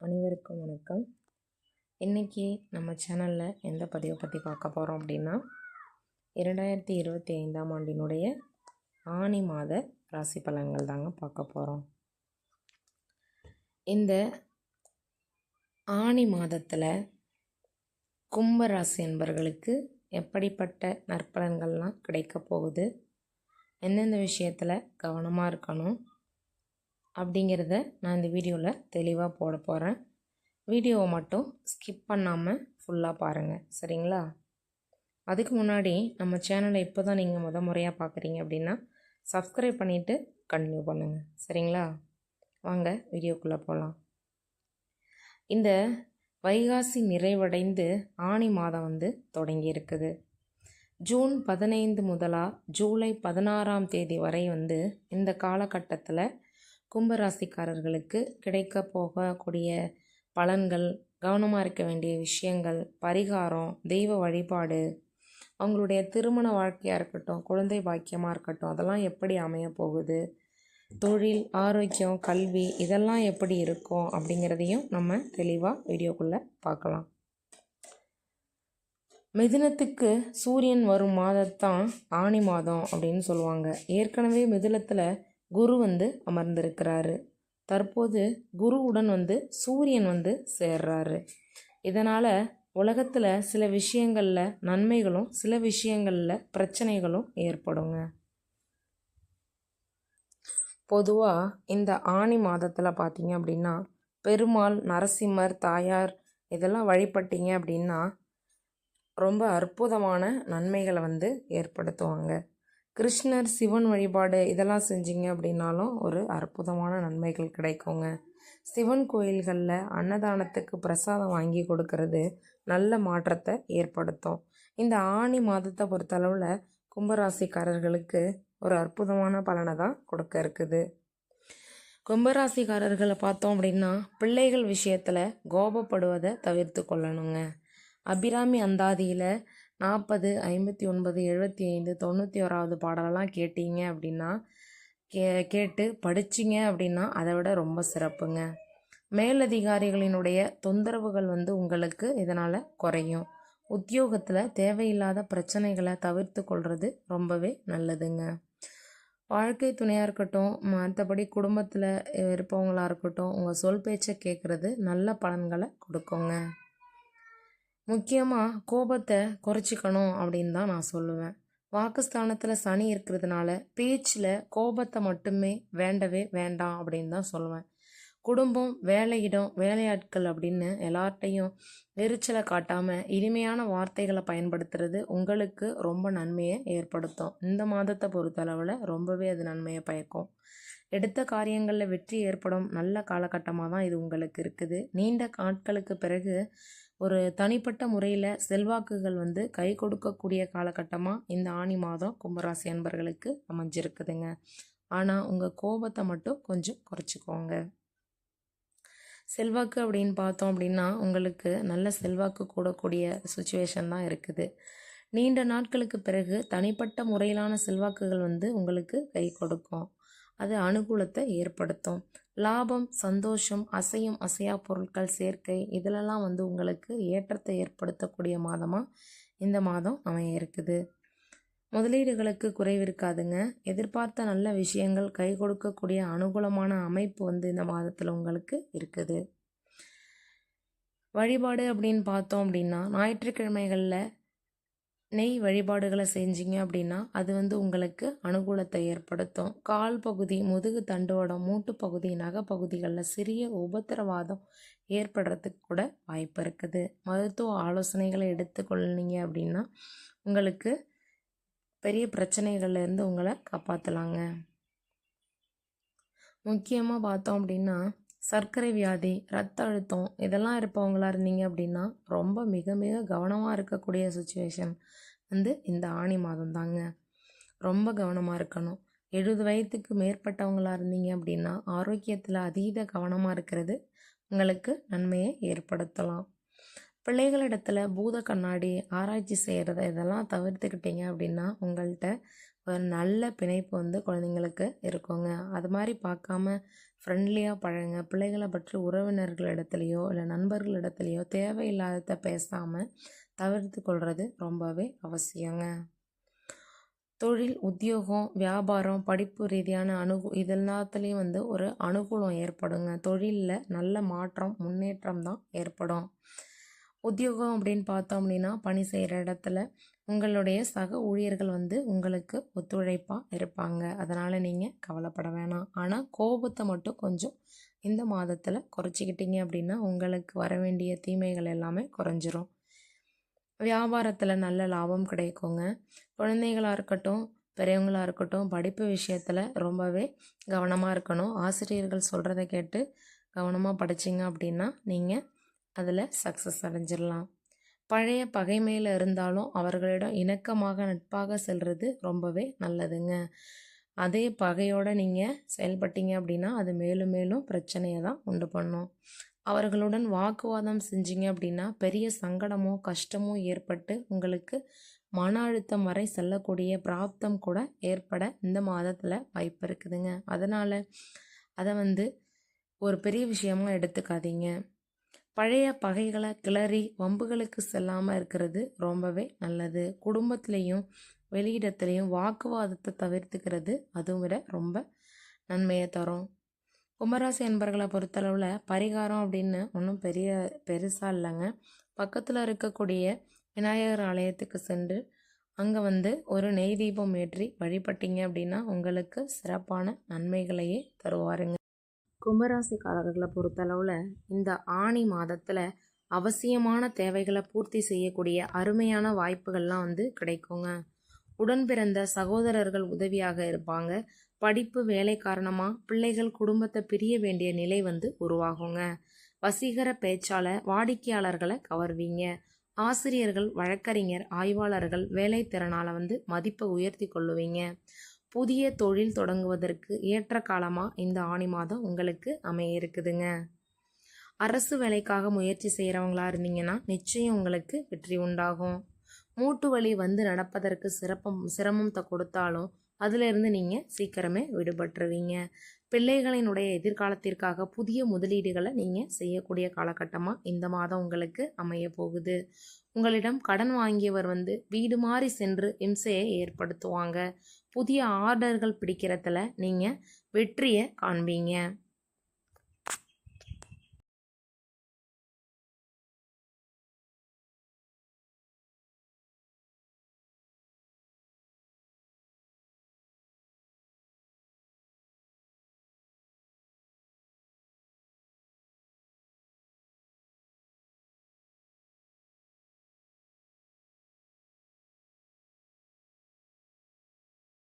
அனைவருக்கும் வணக்கம். இன்றைக்கி நம்ம சேனலில் எந்த பதிவை பற்றி பார்க்க போகிறோம் அப்படின்னா இரண்டாயிரத்தி இருபத்தி ஐந்தாம் ஆண்டினுடைய ஆனி மாத ராசி பலன்கள் தாங்க பார்க்க போகிறோம் இந்த ஆனி மாதத்தில் கும்ப ராசி என்பர்களுக்கு எப்படிப்பட்ட நற்பலன்கள்லாம் கிடைக்க போகுது? எந்தெந்த விஷயத்தில் கவனமாக இருக்கணும்? அப்படிங்கிறத நான் இந்த வீடியோவில் தெளிவாக போட போகிறேன் வீடியோவை மட்டும் ஸ்கிப் பண்ணாமல் ஃபுல்லாக பாருங்கள் சரிங்களா? அதுக்கு முன்னாடி நம்ம சேனலை இப்போ தான் நீங்கள் முத முறையாக பார்க்குறீங்க அப்படின்னா சப்ஸ்கிரைப் பண்ணிவிட்டு கண்டினியூ பண்ணுங்கள் சரிங்களா? வாங்க வீடியோக்குள்ளே போகலாம் இந்த வைகாசி நிறைவடைந்து ஆணி மாதம் வந்து தொடங்கி இருக்குது ஜூன் பதினைந்து முதலாக ஜூலை பதினாறாம் தேதி வரை வந்து இந்த காலகட்டத்தில் கும்பராசிக்காரர்களுக்கு கிடைக்க போகக்கூடிய பலன்கள் கவனமாக இருக்க வேண்டிய விஷயங்கள் பரிகாரம் தெய்வ வழிபாடு அவங்களுடைய திருமண வாழ்க்கையாக இருக்கட்டும் குழந்தை பாக்கியமாக இருக்கட்டும் அதெல்லாம் எப்படி அமைய போகுது? தொழில் ஆரோக்கியம் கல்வி இதெல்லாம் எப்படி இருக்கும் அப்படிங்கிறதையும் நம்ம தெளிவாக வீடியோக்குள்ளே பார்க்கலாம். மிதுனத்துக்கு சூரியன் வரும் மாதத்தான் ஆணி மாதம் அப்படின்னு சொல்லுவாங்க. ஏற்கனவே மிதுனத்தில் குரு வந்து அமர்ந்திருக்கிறாரு. தற்போது குருவுடன் வந்து சூரியன் வந்து சேர்றாரு. இதனால் உலகத்தில் சில விஷயங்களில் நன்மைகளும் சில விஷயங்களில் பிரச்சனைகளும் ஏற்படுங்க. பொதுவாக இந்த ஆணி மாதத்தில் பார்த்தீங்க அப்படின்னா பெருமாள் நரசிம்மர் தாயார் இதெல்லாம் வழிபட்டீங்க அப்படின்னா ரொம்ப அற்புதமான நன்மைகளை வந்து ஏற்படுத்துவாங்க. கிருஷ்ணர் சிவன் வழிபாடு இதெல்லாம் செஞ்சீங்க அப்படின்னாலும் ஒரு அற்புதமான நன்மைகள் கிடைக்குங்க. சிவன் கோயில்களில் அன்னதானத்துக்கு பிரசாதம் வாங்கி கொடுக்கறது நல்ல மாற்றத்தை ஏற்படுத்தும். இந்த ஆணி மாதத்தை பொறுத்தளவில் கும்பராசிக்காரர்களுக்கு ஒரு அற்புதமான பலனை தான் கொடுக்க இருக்குது. கும்பராசிக்காரர்களை பார்த்தோம் அப்படின்னா பிள்ளைகள் விஷயத்தில் கோபப்படுவதை தவிர்த்து கொள்ளணுங்க. அபிராமி அந்தாதியில் நாற்பது ஐம்பத்தி ஒன்பது எழுபத்தி ஐந்து தொண்ணூற்றி ஓராவது பாடலெல்லாம் கேட்டீங்க அப்படின்னா கே கேட்டு படிச்சிங்க அப்படின்னா அதை விட ரொம்ப சிறப்புங்க. மேலதிகாரிகளினுடைய தொந்தரவுகள் வந்து உங்களுக்கு இதனால் குறையும். உத்தியோகத்தில் தேவையில்லாத பிரச்சனைகளை தவிர்த்து கொள்வது ரொம்பவே நல்லதுங்க. வாழ்க்கை துணையாக இருக்கட்டும் மற்றபடி குடும்பத்தில் இருப்பவங்களாக இருக்கட்டும் உங்கள் சொல் பேச்சை கேட்குறது நல்ல பலன்களை கொடுக்குங்க. முக்கியமாக கோபத்தை குறைச்சிக்கணும் அப்படின்னு தான் நான் சொல்லுவேன். வாக்குஸ்தானத்தில் சனி இருக்கிறதுனால பேச்சில் கோபத்தை மட்டுமே வேண்டவே வேண்டாம் அப்படின்னு தான் சொல்லுவேன். குடும்பம் வேலையிடம் வேலையாட்கள் அப்படின்னு எல்லார்ட்டையும் எரிச்சலை காட்டாமல் இனிமையான வார்த்தைகளை பயன்படுத்துறது உங்களுக்கு ரொம்ப நன்மையை ஏற்படுத்தும். இந்த மாதத்தை பொறுத்தளவில் ரொம்பவே அது நன்மையை பயக்கும். எடுத்த காரியங்களில் வெற்றி ஏற்படும். நல்ல காலகட்டமாக தான் இது உங்களுக்கு இருக்குது. நீண்ட நாட்களுக்கு பிறகு ஒரு தனிப்பட்ட முறையில் செல்வாக்குகள் வந்து கை கொடுக்கக்கூடிய காலகட்டமாக இந்த ஆணி மாதம் கும்பராசி அன்பர்களுக்கு அமைஞ்சிருக்குதுங்க. ஆனால் உங்கள் கோபத்தை மட்டும் கொஞ்சம் குறைச்சிக்கோங்க. செல்வாக்கு அப்படின்னு பார்த்தோம் அப்படின்னா உங்களுக்கு நல்ல செல்வாக்கு கூடக்கூடிய சுச்சுவேஷன் தான் இருக்குது. நீண்ட நாட்களுக்கு பிறகு தனிப்பட்ட முறையிலான செல்வாக்குகள் வந்து உங்களுக்கு கை கொடுக்கும். அது அனுகூலத்தை ஏற்படுத்தும். லாபம் சந்தோஷம் அசையும் அசையா பொருட்கள் சேர்க்கை இதிலெல்லாம் வந்து உங்களுக்கு ஏற்றத்தை ஏற்படுத்தக்கூடிய மாதமாக இந்த மாதம் அமைய இருக்குது முதலீடுகளுக்கு குறைவு இருக்காதுங்க. எதிர்பார்த்த நல்ல விஷயங்கள் கை கொடுக்கக்கூடிய அனுகூலமான அமைப்பு வந்து இந்த மாதத்தில் உங்களுக்கு இருக்குது. வழிபாடு அப்படின்னு பார்த்தோம் அப்படின்னா ஞாயிற்றுக்கிழமைகளில் நெய் வழிபாடுகளை செஞ்சீங்க அப்படின்னா அது வந்து உங்களுக்கு அனுகூலத்தை ஏற்படுத்தும். கால் பகுதி முதுகு தண்டுவடம் மூட்டு பகுதி நகப்பகுதிகளில் சிறிய உபத்திரவாதம் ஏற்படுறதுக்கு கூட வாய்ப்பு இருக்குது. மருத்துவ ஆலோசனைகளை எடுத்துக்கொள்ளிங்க அப்படின்னா உங்களுக்கு பெரிய பிரச்சனைகள்லேருந்து உங்களை காப்பாற்றலாங்க முக்கியமாக பார்த்தோம் அப்படின்னா சர்க்கரை வியாதி ரத்த அழுத்தம் இதெல்லாம் இருப்பவங்களாக இருந்தீங்க அப்படின்னா ரொம்ப மிக மிக கவனமாக இருக்கக்கூடிய சுச்சுவேஷன் வந்து இந்த ஆணி மாதம் தாங்க. ரொம்ப கவனமாக இருக்கணும். எழுபது வயதுக்கு மேற்பட்டவங்களாக இருந்தீங்க அப்படின்னா ஆரோக்கியத்தில் அதீத கவனமாக இருக்கிறது உங்களுக்கு நன்மையை ஏற்படுத்தலாம். பிள்ளைகளிடத்துல பூத கண்ணாடி ஆராய்ச்சி செய்கிறத இதெல்லாம் தவிர்த்துக்கிட்டீங்க அப்படின்னா உங்கள்கிட்ட ஒரு நல்ல பிணைப்பு வந்து குழந்தைங்களுக்கு இருக்குங்க. அது மாதிரி பார்க்காம ஃப்ரெண்ட்லியாக பழகுங்க. பிள்ளைகளை பற்றி உறவினர்களிடத்துலையோ இல்லை நண்பர்களிடத்துலையோ தேவையில்லாததை பேசாமல் தவிர்த்து கொள்வது ரொம்பவே அவசியங்க. தொழில் உத்தியோகம் வியாபாரம் படிப்பு ரீதியான அணுகு இது எல்லாத்துலேயும் வந்து ஒரு அனுகூலம் ஏற்படுங்க. தொழிலில் நல்ல மாற்றம் முன்னேற்றம் தான் ஏற்படும். உத்தியோகம் அப்படின்னு பார்த்தோம் அப்படின்னா பணி செய்கிற இடத்துல உங்களுடைய சக ஊழியர்கள் வந்து உங்களுக்கு ஒத்துழைப்பாக இருப்பாங்க. அதனால் நீங்கள் கவலைப்பட வேணாம். ஆனால் கோபத்தை மட்டும் கொஞ்சம் இந்த மாதத்தில் குறைச்சிக்கிட்டீங்க அப்படின்னா உங்களுக்கு வர வேண்டிய தீமைகள் எல்லாமே குறைஞ்சிரும். வியாபாரத்தில் நல்ல லாபம் கிடைக்குங்க. குழந்தைகளாக இருக்கட்டும் பெரியவங்களாக இருக்கட்டும் படிப்பு விஷயத்தில் ரொம்பவே கவனமாக இருக்கணும். ஆசிரியர்கள் சொல்கிறத கேட்டு கவனமாக படிச்சிங்க அப்படின்னா நீங்கள் அதில் சக்ஸஸ் அடைஞ்சிடலாம் பழைய பகைமையில் இருந்தாலும் அவர்களிடம் இணக்கமாக நட்பாக செல்வது ரொம்பவே நல்லதுங்க. அதே பகையோடு நீங்கள் செயல்பட்டீங்க அப்படின்னா அது மேலும் மேலும் பிரச்சனையை தான் உண்டு பண்ணும். அவர்களுடன் வாக்குவாதம் செஞ்சீங்க அப்படின்னா பெரிய சங்கடமோ கஷ்டமோ ஏற்பட்டு உங்களுக்கு மன அழுத்தம் வரை செல்லக்கூடிய பிராப்தம் கூட ஏற்பட இந்த மாதத்தில் வாய்ப்பு இருக்குதுங்க. அதனால் அதை வந்து ஒரு பெரிய விஷயமாக எடுத்துக்காதீங்க. பழைய பகைகளை கிளறி வம்புகளுக்கு செல்லாமல் இருக்கிறது ரொம்பவே நல்லது. குடும்பத்துலேயும் வெளியிடத்துலேயும் வாக்குவாதத்தை தவிர்த்துக்கிறது அதுவும் விட ரொம்ப நன்மையை தரும். கும்பராசி என்பர்களை பொறுத்தளவில் பரிகாரம் அப்படின்னு ஒன்றும் பெரிய பெருசாக இல்லைங்க. பக்கத்தில் இருக்கக்கூடிய விநாயகர் ஆலயத்துக்கு சென்று அங்கே வந்து ஒரு நெய் தீபம் ஏற்றி வழிபட்டீங்க அப்படின்னா உங்களுக்கு சிறப்பான நன்மைகளையே தருவாருங்க. கும்பராசிக்காரர்களை பொறுத்தளவில் இந்த ஆணி மாதத்தில் அவசியமான தேவைகளை பூர்த்தி செய்யக்கூடிய அருமையான வாய்ப்புகள்லாம் வந்து கிடைக்குங்க. உடன் பிறந்த சகோதரர்கள் உதவியாக இருப்பாங்க. படிப்பு வேலை காரணமாக பிள்ளைகள் குடும்பத்தை பிரிய வேண்டிய நிலை வந்து உருவாகுங்க. வசீகர பேச்சால வாடிக்கையாளர்களை கவர்வீங்க. ஆசிரியர்கள் வழக்கறிஞர் ஆய்வாளர்கள் வேலை திறனால் வந்து மதிப்பை உயர்த்தி கொள்ளுவீங்க. புதிய தொழில் தொடங்குவதற்கு ஏற்ற காலமாக இந்த ஆணி மாதம் உங்களுக்கு அமைய இருக்குதுங்க அரசு வேலைக்காக முயற்சி செய்கிறவங்களா இருந்தீங்கன்னா நிச்சயம் உங்களுக்கு வெற்றி உண்டாகும். மூட்டு வலி வந்து நடப்பதற்கு சிறப்பம் சிரமம் கொடுத்தாலும் அதிலிருந்து நீங்கள் சீக்கிரமே விடுபட்டுருவீங்க. பிள்ளைகளினுடைய எதிர்காலத்திற்காக புதிய முதலீடுகளை நீங்கள் செய்யக்கூடிய காலகட்டமாக இந்த மாதம் உங்களுக்கு அமைய போகுது உங்களிடம் கடன் வாங்கியவர் வந்து வீடு மாறி சென்று இம்சையை ஏற்படுத்துவாங்க. புதிய ஆர்டர்கள் பிடிக்கிறதுல நீங்கள் வெற்றியை காண்பீங்க.